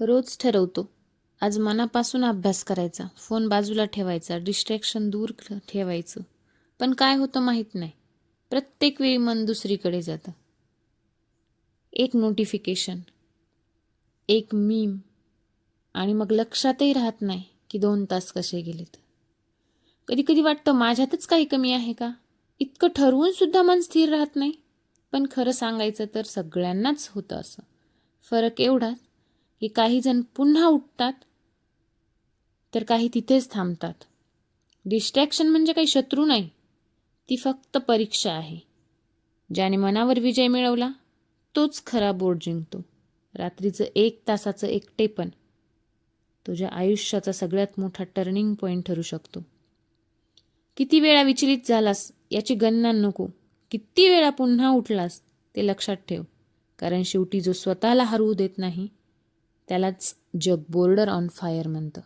रोज ठरवतो. आज मनापासून अभ्यास करायचा फोन बाजूला ठेवायचा डिस्ट्रॅक्शन दूर ठेवायचं. पण काय होतं माहीत नाही. प्रत्येक वेळी मन दुसरीकडे जातं. एक नोटिफिकेशन एक मीम आणि मग लक्षातही राहत नाही की दोन तास कसे गेलेत. कधी कधी वाटतं माझ्यातच काही कमी आहे का? इतकं ठरवून सुद्धा मन स्थिर राहत नाही. पण खरं सांगायचं तर सगळ्यांनाच होतं असं. फरक एवढाच की काही जण पुन्हा उठतात तर काही तिथेच थांबतात. डिस्ट्रॅक्शन म्हणजे काही शत्रू नाही ती फक्त परीक्षा आहे. ज्याने मनावर विजय मिळवला तोच खरा बोर्ड जिंकतो. रात्रीचं एक तासाचं एकटेपण तुझ्या आयुष्याचा सगळ्यात मोठा टर्निंग पॉईंट ठरू शकतो. किती वेळा विचलित झालास याची गणना नको. किती वेळा पुन्हा उठलास ते लक्षात ठेव. कारण शेवटी जो स्वतःला हरवू देत नाही त्यालाच जग बोर्डर ऑन फायर म्हणतं.